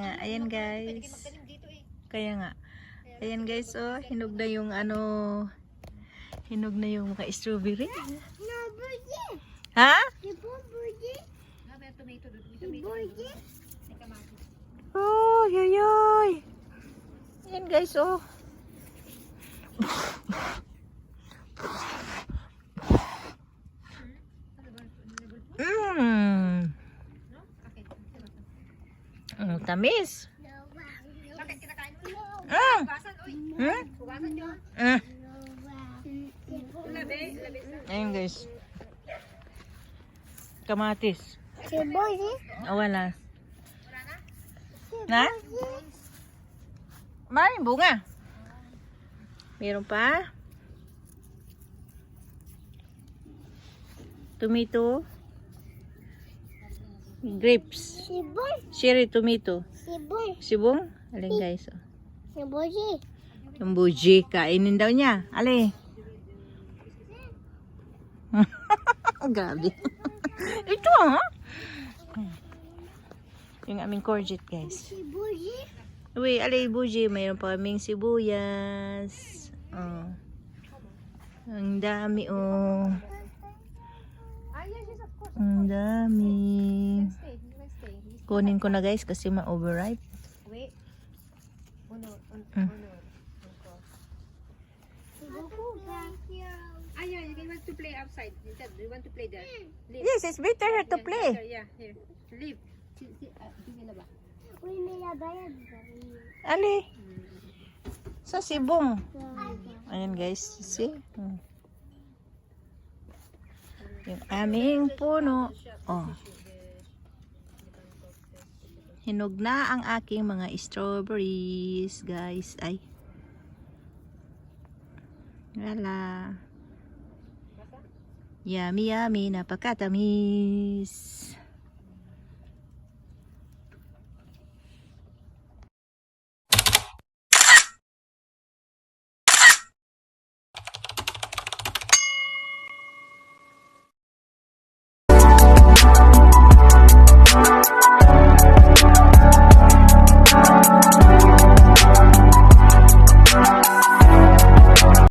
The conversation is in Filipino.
nga. Ayan guys. Kaya nga. Ayan guys, oh, hinog na yung ano, hinog na yung mga strawberry. Ha? Oh, yoyoy. Ayan guys, oh. Mm, tamis. No, Mm. Mm. Mm. Ayan guys. Kamatis. Si Burgie. Oh, wala. Na? Maraming bunga. Meron pa. Tomato. Grapes. Si Boy. Cherry tomato. Si Boy. Sibong. Alin guys. oh. Si Burgie. Yung buji. Kainin daw niya. Ali. Grabe. Ito ha. Yung aming courgette guys. Burgie. Uy, alay buji, mayroon pa kaming sibuyas. Oh. Ang dami oh. Ang dami. Kunin ko na guys kasi ma-overripe. Wait. Uno, un, Mm. uno. Ah, yeah, you want to play outside. You want to play there. Leave. Yes, it's better to Yeah, play. here, Yeah, here. Leave. Ah, sige na ba? Uy, may labayan. Ali. Sa sibong. Ayan guys, see? Hmm. Yung aming puno. Oh. Hinog na ang aking mga strawberries, guys. Ay. Wala. Yummy, yummy. Napakatamis.